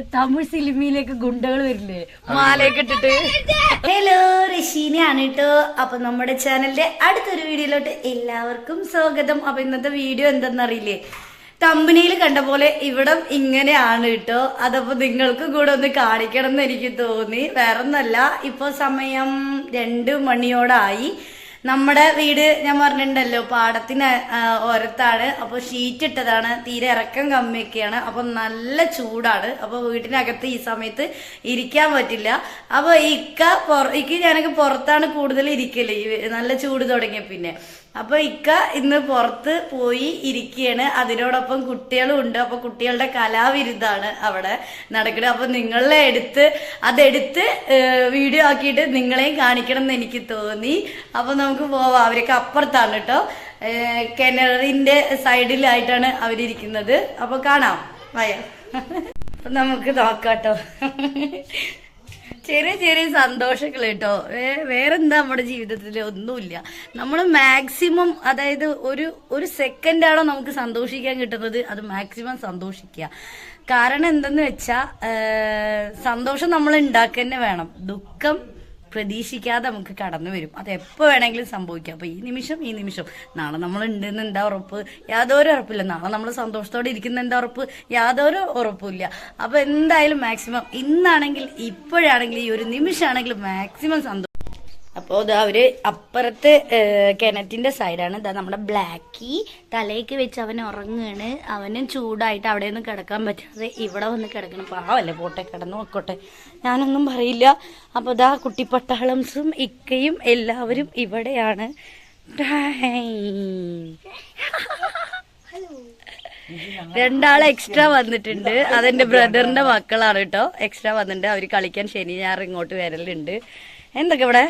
തമിഴ് സിനിമയിലേക്ക് ഗുണ്ടകൾ വരില്ലേ? മാലയൊക്കെ ഇട്ടിട്ട്. ഹലോ റഷീനയാണ് കേട്ടോ. അപ്പൊ നമ്മുടെ ചാനലിന്റെ അടുത്തൊരു വീഡിയോയിലോട്ട് എല്ലാവർക്കും സ്വാഗതം. അപ്പൊ ഇന്നത്തെ വീഡിയോ എന്തെന്നറിയില്ലേ തമ്പനിയിൽ കണ്ട പോലെ ഇവിടം ഇങ്ങനെയാണ് കേട്ടോ. അതപ്പോ നിങ്ങൾക്ക് കൂടെ ഒന്ന് കാണിക്കണം എന്ന് എനിക്ക് തോന്നി. വേറൊന്നല്ല ഇപ്പൊ സമയം രണ്ട് മണിയോടായി. നമ്മുടെ വീട് ഞാൻ പറഞ്ഞിട്ടുണ്ടല്ലോ പാടത്തിന് ഓരത്താണ്. അപ്പോൾ ഷീറ്റ് ഇട്ടതാണ് തീരെ ഇറക്കം കമ്മിയൊക്കെയാണ്. അപ്പോൾ നല്ല ചൂടാണ്. അപ്പോൾ വീട്ടിനകത്ത് ഈ സമയത്ത് ഇരിക്കാൻ പറ്റില്ല. അപ്പോൾ ഇക്ക പുറ ഇക്ക് ഞാനൊക്കെ പുറത്താണ് കൂടുതൽ ഇരിക്കൽ. നല്ല ചൂട് തുടങ്ങിയ പിന്നെ. അപ്പൊ ഇക്ക ഇന്ന് പുറത്ത് പോയി ഇരിക്കുകയാണ് അതിനോടൊപ്പം കുട്ടികളും ഉണ്ട്. അപ്പൊ കുട്ടികളുടെ കലാവിരുദ്ധാണ് അവിടെ നടക്കുന്നത്. അപ്പൊ നിങ്ങളെ എടുത്ത് അതെടുത്ത് വീഡിയോ ആക്കിയിട്ട് നിങ്ങളെയും കാണിക്കണം എന്ന് എനിക്ക് തോന്നി. അപ്പൊ നമുക്ക് പോവാം. അവരൊക്കെ അപ്പുറത്താണ് കേട്ടോ. കിണറിന്റെ സൈഡിലായിട്ടാണ് അവരിയ്ക്കുന്നത് അപ്പൊ കാണാം. വയ. നമുക്ക് നോക്കാം നോക്കാട്ടോ ചെറിയ ചെറിയ സന്തോഷങ്ങൾ കേട്ടോ. വേറെന്താ നമ്മുടെ ജീവിതത്തിൽ ഒന്നുമില്ല. നമ്മൾ മാക്സിമം അതായത് ഒരു ഒരു സെക്കൻഡാണോ നമുക്ക് സന്തോഷിക്കാൻ കിട്ടുന്നത്? അത് മാക്സിമം സന്തോഷിക്കുക. കാരണം എന്തെന്ന് വെച്ചാ ഏഹ്, സന്തോഷം നമ്മൾ ഉണ്ടാക്കുക തന്നെ വേണം. ദുഃഖം പ്രതീക്ഷിക്കാതെ നമുക്ക് കടന്നു വരും. അത് എപ്പോൾ വേണമെങ്കിലും സംഭവിക്കാം. അപ്പോൾ ഈ നിമിഷം ഈ നിമിഷം. നാളെ നമ്മൾ ഉണ്ടെന്ന് എന്താ ഉറപ്പ്? യാതൊരു ഉറപ്പില്ല. നാളെ നമ്മൾ സന്തോഷത്തോടെ ഇരിക്കുന്ന എന്താ ഉറപ്പ്? യാതൊരു ഉറപ്പില്ല അപ്പോൾ എന്തായാലും മാക്സിമം ഇന്നാണെങ്കിൽ ഇപ്പോഴാണെങ്കിൽ ഈ ഒരു നിമിഷമാണെങ്കിൽ മാക്സിമം സന്തോഷം അപ്പോൾ ഇതാ അവർ അപ്പുറത്ത് കിണറ്റിന്റെ സൈഡാണ് ഇതാ നമ്മുടെ ബ്ലാക്കി തലയ്ക്ക് വെച്ച് അവൻ ഉറങ്ങുകയാണ് അവനും ചൂടായിട്ട് അവിടെ ഒന്നും കിടക്കാൻ പറ്റാതെ ഇവിടെ വന്ന് കിടക്കണം. പാവല്ലേ പോട്ടെ കിടന്നു നോക്കോട്ടെ. ഞാനൊന്നും പറയില്ല. അപ്പോൾ ഇതാ കുട്ടിപ്പട്ടാളംസും ഇക്കയും എല്ലാവരും ഇവിടെയാണ്. രണ്ടാൾ എക്സ്ട്രാ വന്നിട്ടുണ്ട്. അതെന്റെ ബ്രദറിന്റെ മക്കളാണ് കേട്ടോ. എക്സ്ട്രാ വന്നിട്ടുണ്ട്. അവർ കളിക്കാൻ ശനി ഞാറ് ഇങ്ങോട്ട് വരലുണ്ട്. എന്തൊക്കെ ഇവിടെ?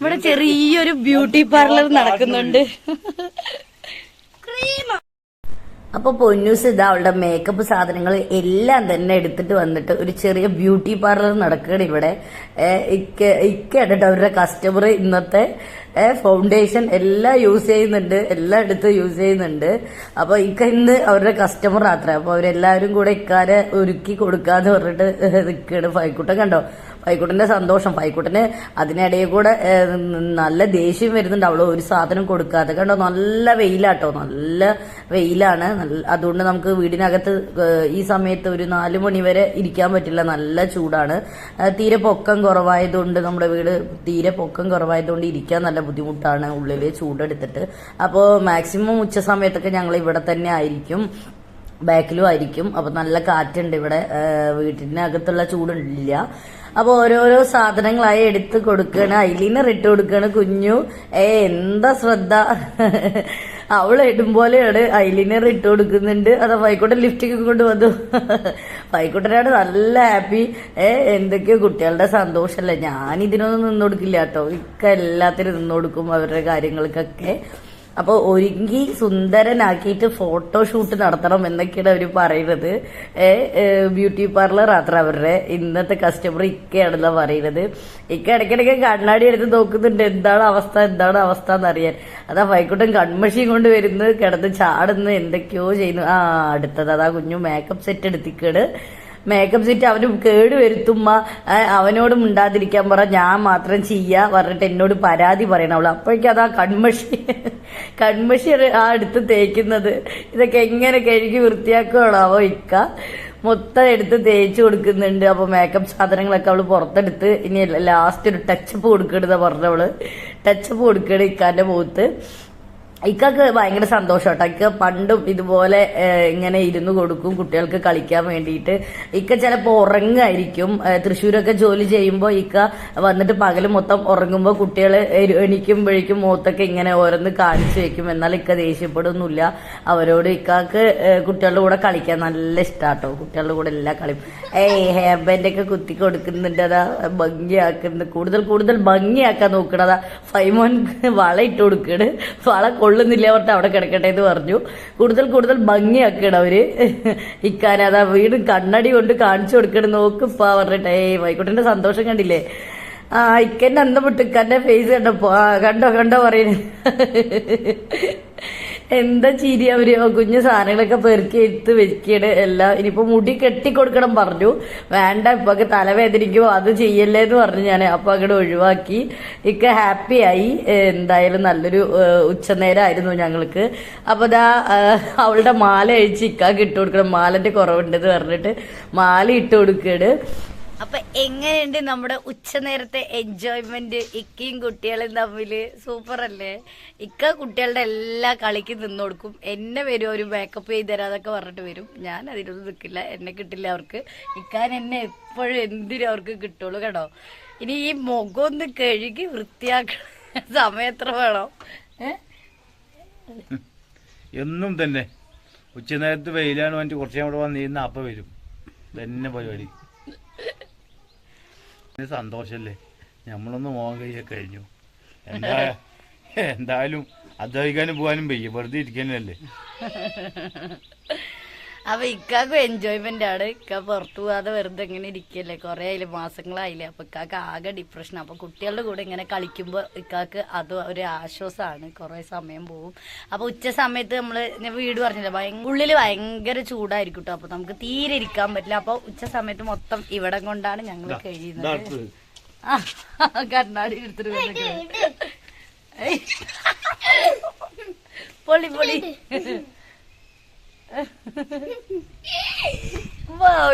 ഇവിടെ ചെറിയൊരു ബ്യൂട്ടി പാർലർ നടക്കുന്നുണ്ട്. അപ്പൊ പൊന്നൂസ് ഇതാ അവളുടെ മേക്കപ്പ് സാധനങ്ങൾ എല്ലാം തന്നെ എടുത്തിട്ട് വന്നിട്ട് ഒരു ചെറിയ ബ്യൂട്ടി പാർലർ നടക്കുകയാണ് ഇവിടെ. ഇക്ക അവരുടെ കസ്റ്റമർ ഇന്നത്തെ ഫൗണ്ടേഷൻ എല്ലാം യൂസ് ചെയ്യുന്നുണ്ട്. എല്ലാം എടുത്ത് യൂസ് ചെയ്യുന്നുണ്ട്. അപ്പൊ ഇക്ക ഇന്ന് അവരുടെ കസ്റ്റമർ അത്ര അപ്പൊ അവരെല്ലാവരും കൂടെ ഇക്കാരെ ഒരുക്കി കൊടുക്കാന്ന് പറഞ്ഞിട്ട് നിൽക്കുകയാണ്. ഫൈക്കുട്ടൻ കണ്ടോ? ഫൈക്കുട്ടന്റെ സന്തോഷം. ഫൈക്കുട്ടന് അതിനിടയിൽ കൂടെ നല്ല ദേഷ്യം വരുന്നുണ്ട്. അവൾ ഒരു സാധനം കൊടുക്കാതെ. കണ്ടോ? നല്ല വെയിലാട്ടോ. നല്ല വെയിലാണ്. അതുകൊണ്ട് നമുക്ക് വീടിനകത്ത് ഈ സമയത്ത് ഒരു നാലു മണി വരെ ഇരിക്കാൻ പറ്റില്ല. നല്ല ചൂടാണ്. തീരെ പൊക്കം കുറവായതുകൊണ്ട് നമ്മുടെ വീട് തീരെ പൊക്കം കുറവായതുകൊണ്ട് ഇരിക്കാൻ നല്ല ബുദ്ധിമുട്ടാണ് ഉള്ളിൽ ചൂടെടുത്തിട്ട്. അപ്പോൾ മാക്സിമം ഉച്ച സമയത്തൊക്കെ ഞങ്ങൾ ഇവിടെ തന്നെ ആയിരിക്കും. ബാക്കിലും ആയിരിക്കും. അപ്പൊ നല്ല കാറ്റുണ്ട് ഇവിടെ. വീട്ടിനകത്തുള്ള ചൂടില്ല അപ്പൊ ഓരോരോ സാധനങ്ങളായി എടുത്ത് കൊടുക്കണ അയിലിന് ഇട്ട് കൊടുക്കണ കുഞ്ഞു. ഏ എന്താ ശ്രദ്ധ? അവൾ ഇടുമ്പോലെയാണ് ഐലീനർ ഇട്ട് കൊടുക്കുന്നുണ്ട്. അത് ഫൈക്കോട്ടൻ ലിഫ്റ്റിക്ക് കൊണ്ട് വന്നു. വൈക്കോട്ടനാണ് നല്ല ഹാപ്പി. ഏ എന്തൊക്കെയോ കുട്ടികളുടെ സന്തോഷമല്ലേ ഞാൻ ഇതിനൊന്നും നിന്നു കൊടുക്കില്ല കേട്ടോ. ഇക്ക എല്ലാത്തിനും നിന്നു കൊടുക്കും അവരുടെ കാര്യങ്ങൾക്കൊക്കെ. അപ്പോൾ ഒരുങ്ങി സുന്ദരനാക്കിയിട്ട് ഫോട്ടോഷൂട്ട് നടത്തണം എന്നൊക്കെയാണ് അവർ പറയുന്നത്. ബ്യൂട്ടി പാർലർ അത്ര അവരുടെ ഇന്നത്തെ കസ്റ്റമർ ഇക്കയാണെന്നാ പറയുന്നത്. ഇക്ക ഇടയ്ക്കിടയ്ക്ക് കണ്ണാടി എടുത്ത് നോക്കുന്നുണ്ട്. എന്താണ് അവസ്ഥ? എന്താണ് അവസ്ഥ എന്നറിയാൻ. അതാ വൈകുട്ടം കൺമഷീൻ കൊണ്ട് വരുന്നു കിടന്ന് ചാടുന്നു എന്തൊക്കെയോ ചെയ്യുന്നു. ആ അടുത്തത് അതാ കുഞ്ഞു മേക്കപ്പ് സെറ്റ് എടുത്തിക്കേട് മേക്കപ്പ് സെറ്റ് അവന് കേട് വരുത്തുമ്മ അവനോട് മിണ്ടാതിരിക്കാൻ പറ ഞാൻ മാത്രം ചെയ്യാ പറഞ്ഞിട്ട് എന്നോട് പരാതി പറയണം അവൾ. അപ്പോഴേക്കും അതാ കൺമഷി. കൺമഷി ആ എടുത്ത് തേക്കുന്നത്. ഇതൊക്കെ എങ്ങനെ കഴുകി വൃത്തിയാക്കുകയാണാവോ ഇക്ക. മൊത്തം എടുത്ത് തേച്ച് കൊടുക്കുന്നുണ്ട്. അപ്പൊ മേക്കപ്പ് സാധനങ്ങളൊക്കെ അവൾ പുറത്തെടുത്ത് ഇനി ലാസ്റ്റ് ഒരു ടച്ചപ്പ് കൊടുക്കരുതാ പറഞ്ഞവൾ ടച്ചപ്പ് കൊടുക്കണ ഇക്കാന്റെ മുഖത്ത്. ഇക്കൊക്കെ ഭയങ്കര സന്തോഷം കേട്ടോ ഇക്ക പണ്ടും ഇതുപോലെ ഇങ്ങനെ ഇരുന്ന് കൊടുക്കും കുട്ടികൾക്ക് കളിക്കാൻ വേണ്ടിയിട്ട്. ഇക്ക ചിലപ്പോൾ ഉറങ്ങായിരിക്കും. തൃശ്ശൂരൊക്കെ ജോലി ചെയ്യുമ്പോൾ ഇക്ക വന്നിട്ട് പകൽ മൊത്തം ഉറങ്ങുമ്പോൾ കുട്ടികൾ എണിക്കുമ്പോഴേക്കും മുഖത്തൊക്കെ ഇങ്ങനെ ഓരോന്ന് കാണിച്ചു വെക്കും. എന്നാൽ ഇക്ക ദേഷ്യപ്പെടുന്നില്ല. അവരോട് ഇക്കാക്ക് കുട്ടികളുടെ കൂടെ കളിക്കാൻ നല്ല ഇഷ്ടാട്ടോ. കുട്ടികളുടെ കൂടെ എല്ലാ കളിയും. ഏയ് ഹെയർ കുത്തി കൊടുക്കുന്നുണ്ട് അതാ ഭംഗിയാക്കുന്നത് കൂടുതൽ കൂടുതൽ ഭംഗിയാക്കാൻ നോക്കണതാ. ഫൈമോൻ വള ഇട്ട് കൊടുക്കണ്. വള കൊള്ളുന്നില്ല പറഞ്ഞിട്ട് അവിടെ കിടക്കട്ടെ എന്ന് പറഞ്ഞു. കൂടുതൽ കൂടുതൽ ഭംഗിയാക്കണം അവർ. ഇക്കാനെ അതാ വീട് കണ്ണടി കൊണ്ട് കാണിച്ചു കൊടുക്കണം നോക്കിപ്പാ പറഞ്ഞിട്ട്. ഏയ് വൈക്കോട്ടിന്റെ സന്തോഷം കണ്ടില്ലേ? ആ ഇക്കന്റെ അന്തം വിട്ട് ഫേസ് കണ്ടപ്പോ. ആ കണ്ടോ കണ്ടോ പറയുന്നത് എന്താ ചിരി അവർ? കുഞ്ഞു സാധനങ്ങളൊക്കെ പെറുക്കി എടുത്ത് വെക്കണ് എല്ലാം ഇനിയിപ്പോ മുടി കെട്ടി കൊടുക്കണം പറഞ്ഞു. വേണ്ട ഇപ്പൊ തലവേദനിക്കുമോ അത് ചെയ്യല്ലേ എന്ന് പറഞ്ഞു ഞാൻ അപ്പൊ അങ്ങോട്ട് ഒഴിവാക്കി. ഇക്ക ഹാപ്പി ആയി എന്തായാലും നല്ലൊരു ഉച്ചനേരമായിരുന്നു ഞങ്ങൾക്ക്. അപ്പൊ ദാ അവളുടെ മാല അഴിച്ച് ഇക്കാക്ക് ഇട്ട് കൊടുക്കണം. മാലന്റെ കുറവുണ്ടെന്ന് പറഞ്ഞിട്ട് മാല ഇട്ട് കൊടുക്കണ് അപ്പൊ എങ്ങനെയുണ്ട് നമ്മുടെ ഉച്ചനേരത്തെ എൻജോയ്മെന്റ് ഇക്കയും കുട്ടികളും തമ്മിൽ? സൂപ്പർ അല്ലേ ഇക്ക കുട്ടികളുടെ എല്ലാ കളിക്കും നിന്ന് കൊടുക്കും. എന്നെ വരും ഒരു മേക്കപ്പ് ചെയ്ത് തരാതൊക്കെ പറഞ്ഞിട്ട് വരും. ഞാൻ അതിനൊന്നും നിൽക്കില്ല എന്നെ കിട്ടില്ല അവർക്ക്. ഇക്കാൻ എന്നെ എപ്പോഴും എന്തിനും അവർക്ക് കിട്ടുള്ളൂ കേട്ടോ. ഇനി ഈ മുഖം ഒന്ന് കഴുകി വൃത്തിയാക്കണ സമയം എത്ര വേണം? എന്നും തന്നെ. ഉച്ചനേരത്ത് വെയിലാണ്. വേണ്ടി കുറച്ച് അവിടെ വന്നിരുന്ന അപ്പം വരും. തന്നെ പരിപാടി. സന്തോഷല്ലേ? നമ്മളൊന്ന് മോഹം കഴിയൊക്കെ കഴിഞ്ഞു. എന്താ എന്തായാലും അധ്വാനിക്കാനും പോകാനും പെയ്യ വെറുതെ ഇരിക്കാനല്ലേ അപ്പൊ ഇക്കാക്ക് എൻജോയ്മെന്റ് ആണ്. ഇക്ക പുറത്തു പോകാതെ വെറുതെ ഇങ്ങനെ ഇരിക്കല്ലേ. കുറെ ആയില്ല മാസങ്ങളായില്ലേ. അപ്പൊ ഇക്കാക്ക് ആകെ ഡിപ്രഷൻ അപ്പൊ കുട്ടികളുടെ കൂടെ ഇങ്ങനെ കളിക്കുമ്പോ ഇക്കാക്ക് അത് ഒരു ആശ്വാസമാണ് കുറെ സമയം പോവും. അപ്പൊ ഉച്ച സമയത്ത് നമ്മൾ ഞാൻ വീട് പറഞ്ഞില്ല ഉള്ളിൽ ഭയങ്കര ചൂടായിരിക്കും കേട്ടോ അപ്പൊ നമുക്ക് തീരെ ഇരിക്കാൻ പറ്റില്ല. അപ്പൊ ഉച്ച സമയത്ത് മൊത്തം ഇവിടെ കൊണ്ടാണ് ഞങ്ങൾ കഴിയുന്നത്. ആ, കണ്ണാടി എടുത്തിട്ട് പൊളി പൊളി.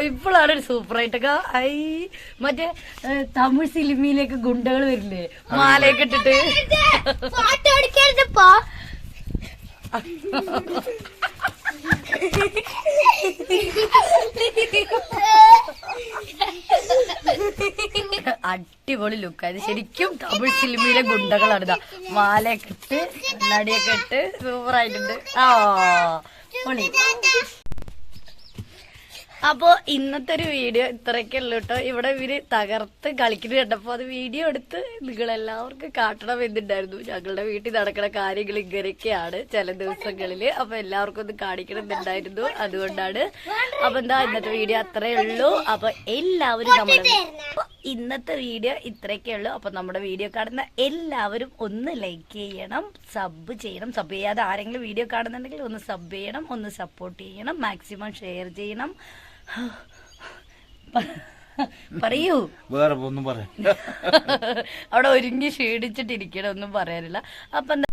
ഇപ്പോഴാണ് ഒരു സൂപ്പർ ആയിട്ടൊക്കെ ഐ മറ്റേ തമിഴ് സിനിമയിലേക്ക് ഗുണ്ടകൾ വരില്ലേ? മാലയൊക്കെ ഇട്ടിട്ട്. അടിപൊളി ലുക്ക് അത് ശരിക്കും തമിഴ് സിനിമയിലെ ഗുണ്ടകളാണ് മാലയൊക്കെ ഇട്ട് നടിയൊക്കെ ഇട്ട് സൂപ്പർ ആയിട്ടുണ്ട് ആ പൊളി അപ്പോ ഇന്നത്തെ ഒരു വീഡിയോ ഇത്രയൊക്കെ ഉള്ളു കേട്ടോ ഇവിടെ ഇവർ തകർത്ത് കളിക്കുന്നത് കേട്ടപ്പോ അത് വീഡിയോ എടുത്ത് നിങ്ങൾ എല്ലാവർക്കും കാട്ടണം എന്നുണ്ടായിരുന്നു. ഞങ്ങളുടെ വീട്ടിൽ നടക്കുന്ന കാര്യങ്ങൾ ഇങ്ങനെയൊക്കെയാണ് ചില ദിവസങ്ങളിൽ. അപ്പൊ എല്ലാവർക്കും ഒന്ന് കാണിക്കണം എന്നുണ്ടായിരുന്നു. അതുകൊണ്ടാണ് അപ്പൊ എന്താ ഇന്നത്തെ വീഡിയോ അത്രേ ഉള്ളൂ. അപ്പൊ എല്ലാവരും നമ്മൾ ഇന്നത്തെ വീഡിയോ ഇത്രയൊക്കെ ഉള്ളൂ. അപ്പൊ നമ്മുടെ വീഡിയോ കാണുന്ന എല്ലാവരും ഒന്ന് ലൈക്ക് ചെയ്യണം സബ് ചെയ്യണം. സബ് ചെയ്യാതെ ആരെങ്കിലും വീഡിയോ കാണുന്നുണ്ടെങ്കിൽ ഒന്ന് സബ് ചെയ്യണം ഒന്ന് സപ്പോർട്ട് ചെയ്യണം മാക്സിമം ഷെയർ ചെയ്യണം. പറയൂ. വേറെ ഒന്നും പറയാം അവിടെ ഒരുങ്ങി ക്ഷീണിച്ചിട്ടിരിക്കണം ഒന്നും പറയാനില്ല. അപ്പൊ എന്താ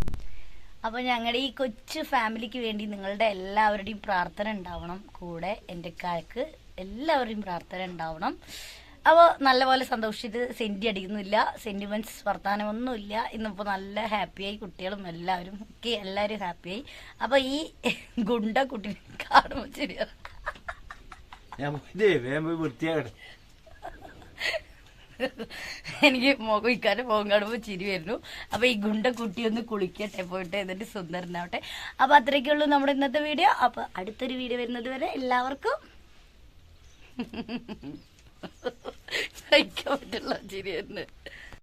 അപ്പൊ ഞങ്ങളുടെ ഈ കൊച്ചു ഫാമിലിക്ക് വേണ്ടി നിങ്ങളുടെ എല്ലാവരുടെയും പ്രാർത്ഥന ഉണ്ടാവണം. കൂടെ എന്റെ കാക്ക് എല്ലാവരുടെയും പ്രാർത്ഥന ഉണ്ടാവണം. അപ്പോൾ നല്ലപോലെ സന്തോഷിച്ചിട്ട് സെന്റി അടിക്കുന്നില്ല സെന്റിമെന്റ്സ് വർത്താനമൊന്നുമില്ല. ഇന്നിപ്പോൾ നല്ല ഹാപ്പിയായി കുട്ടികളും എല്ലാവരും ഒക്കെ എല്ലാവരും ഹാപ്പിയായി. അപ്പോൾ ഈ ഗുണ്ട കുട്ടിനെ കാണുമ്പോൾ ശരിയാണ് ഞാൻ എനിക്ക് മുഖം പോകും മുഖം കാണുമ്പോൾ ചിരി വരുന്നു. അപ്പൊ ഈ ഗുണ്ട കുട്ടി ഒന്ന് കുളിക്കട്ടെ പോയിട്ട് എന്നിട്ട് സുന്ദരനാവട്ടെ. അപ്പൊ അത്രയ്ക്കുള്ളൂ നമ്മുടെ ഇന്നത്തെ വീഡിയോ. അപ്പൊ അടുത്തൊരു വീഡിയോ വരുന്നത് വരെ എല്ലാവർക്കും സഹിക്കാൻ പറ്റുള്ള ചിരി തന്നെ.